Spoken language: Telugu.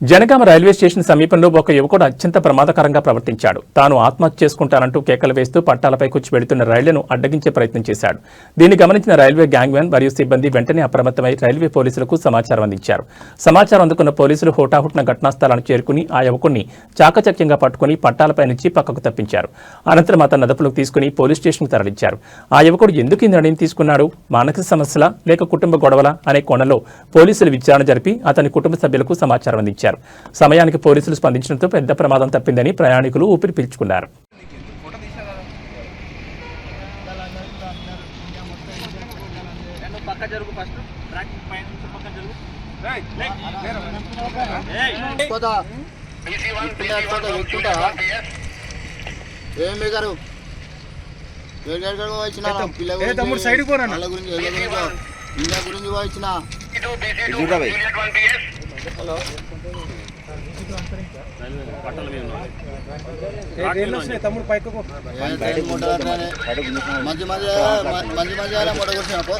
జనగామ రైల్వే స్టేషన్ సమీపంలో ఒక యువకుడు అత్యంత ప్రమాదకరంగా ప్రవర్తించాడు. తాను ఆత్మహత్య చేసుకుంటానంటూ కేకలు వేస్తూ పట్టాలపై కూర్చి వెళుతున్న రైళ్ళను అడ్డగించే ప్రయత్నం చేశాడు. దీన్ని గమనించిన రైల్వే గ్యాంగ్మెన్ మరియు సిబ్బంది వెంటనే అప్రమత్తమై రైల్వే పోలీసులకు సమాచారం అందించారు. సమాచారం అందుకున్న పోలీసులు హోటాహుట్న ఘటనా స్థలానికి చేరుకుని ఆ యువకుడిని చాకచక్యంగా పట్టుకుని పట్టాలపై నుంచి పక్కకు తప్పించారు. అనంతరం అతను అదుపులోకి తీసుకుని పోలీస్ స్టేషన్కు తరలించారు. ఆ యువకుడు ఎందుకు ఈ నిర్ణయం తీసుకున్నాడు? మానసిక సమస్యల? లేక కుటుంబ గొడవల? అనే కోణంలో పోలీసులు విచారణ జరిపి అతని కుటుంబ సభ్యులకు సమాచారం అందించారు. సమయానికి పోలీసులు స్పందించడంతో పెద్ద ప్రమాదం తప్పిందని ప్రయాణికులు ఊపిరి పీల్చుకున్నారు. నువ్వు పక్క జరుగు ఫస్ట్ ట్రాక్ పైన నుంచి పక్క జరుగు పోతా పిల్లలు పోతా ఎక్కుంటా ఏం బేగారు ఎక్కడికో వచ్చిన పిల్ల ఏ తమ్ముడు side కి పోరా అన్న. వాళ్ళ గురించి గురించి తమ్ముడు పైకి మంచి మంచి మంచి మంచి మొట్ట కూర్చున్నా పో.